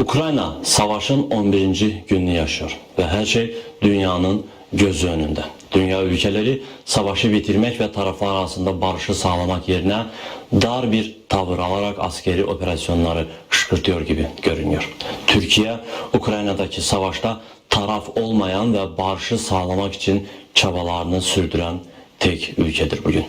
Ukrayna savaşın 11. gününü yaşıyor ve her şey dünyanın gözü önünde. Dünya ülkeleri savaşı bitirmek ve taraflar arasında barışı sağlamak yerine dar bir tavır alarak askeri operasyonları kışkırtıyor gibi görünüyor. Türkiye Ukrayna'daki savaşta taraf olmayan ve barışı sağlamak için çabalarını sürdüren tek ülkedir bugün.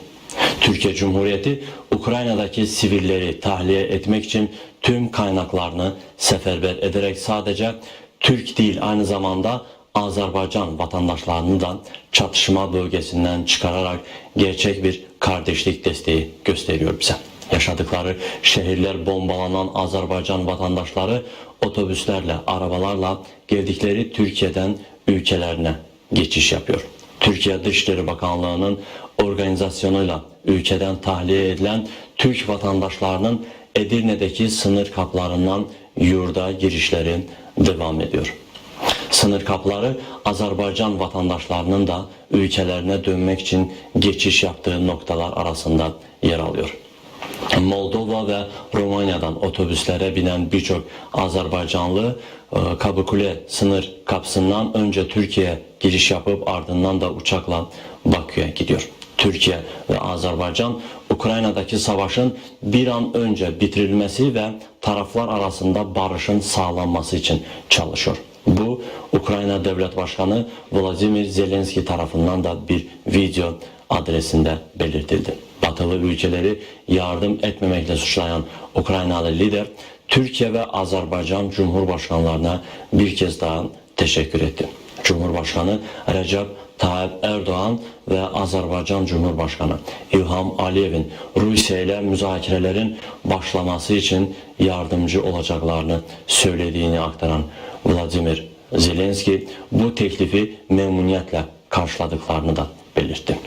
Türkiye Cumhuriyeti Ukrayna'daki sivilleri tahliye etmek için tüm kaynaklarını seferber ederek sadece Türk değil aynı zamanda Azerbaycan vatandaşlarını da çatışma bölgesinden çıkararak gerçek bir kardeşlik desteği gösteriyor bize. Yaşadıkları şehirler bombalanan Azerbaycan vatandaşları otobüslerle, arabalarla geldikleri Türkiye'den ülkelerine geçiş yapıyor. Türkiye Dışişleri Bakanlığı'nın organizasyonuyla ülkeden tahliye edilen Türk vatandaşlarının Edirne'deki sınır kaplarından yurda girişleri devam ediyor. Sınır kapları Azerbaycan vatandaşlarının da ülkelerine dönmek için geçiş yaptığı noktalar arasında yer alıyor. Moldova ve Romanya'dan otobüslere binen birçok Azerbaycanlı e, Kabukule sınır kapısından önce Türkiye'ye giriş yapıp ardından da uçakla Bakü'ye gidiyor. Türkiye ve Azerbaycan Ukrayna'daki savaşın bir an önce bitirilmesi ve taraflar arasında barışın sağlanması için çalışıyor. Bu Ukrayna Devlet Başkanı Vladimir Zelenski tarafından da bir video adresinde belirtildi. Batılı ülkeleri yardım etmemekle suçlayan Ukraynalı lider Türkiye ve Azerbaycan Cumhurbaşkanlarına bir kez daha teşekkür etti. Cumhurbaşkanı Recep Tayyip Erdoğan ve Azerbaycan Cumhurbaşkanı İlham Aliyev'in Rusya ile müzakerelerin başlaması için yardımcı olacaklarını söylediğini aktaran Vladimir Zelenski bu teklifi memnuniyetle karşıladıklarını da belirtti.